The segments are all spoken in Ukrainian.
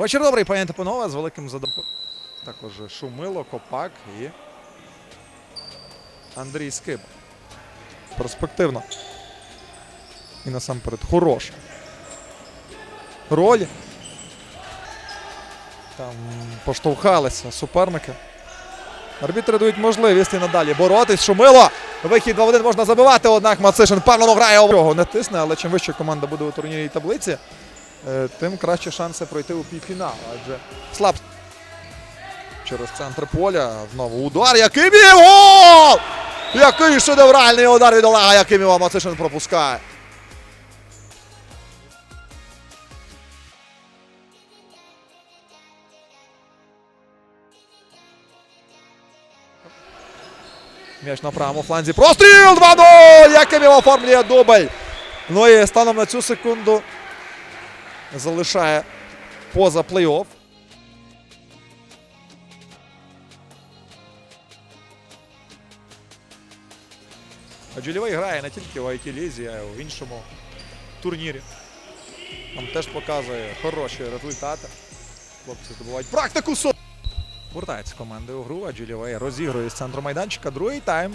Вечір добрий, пані та панове, з великим задоволенням. Також Шумило, Копак і Андрій Скиба. Перспективно. І насамперед хороша. Роль. Там поштовхалися суперники. Арбітри дають можливість і надалі боротись. Шумило. Вихід 2-1 можна забивати, однак Мацишин впевнено грає. Його не тисне, але чим вище команда буде у турнірній таблиці, тим краще шанси пройти у півфінал. Адже слаб через центр поля. Знову удар. Якимів! Гол! Який шедевральний удар від Олега Якимєва Мацишин пропускає. М'яч на правому фланзі. Простріл 2-0! Якимів оформлює дубль. Ну і станом на цю секунду залишає поза плей-офф. А Джульовий грає не тільки в IT-лізі, а й в іншому турнірі. Там теж показує хороші результати. Хлопці здобувають практику. со- Вертається команда у гру, а Джулівей розігрує з центру майданчика. Другий тайм.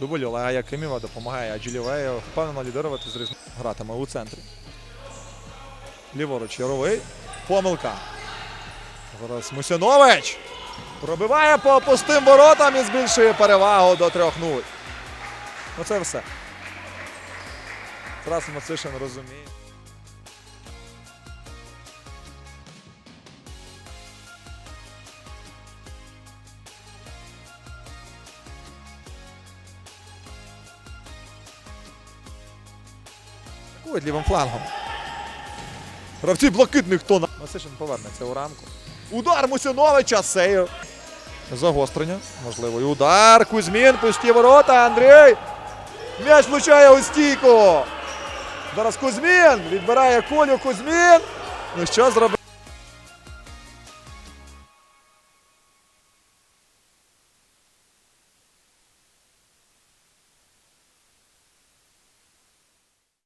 Дубль Олега Якимєва допомагає Джулівею впевнено лідирувати з різних гратиме у центрі. Ліворуч Яровий. Помилка. Зараз Мусянович. Пробиває по пустим воротам і збільшує перевагу до 3-0. Ну це все. Тарас Мацишин розуміє. Лівим флангом. Гравці блакитних тона. Масишин повернеться у рамку. Удар Мусіновича Сейв. Загострення. Можливо, і удар. Кузьмін. Пусті ворота. Андрій. М'яч влучає у стійку. Зараз Кузьмін. Відбирає кулю Кузьмін. Ну що зробив?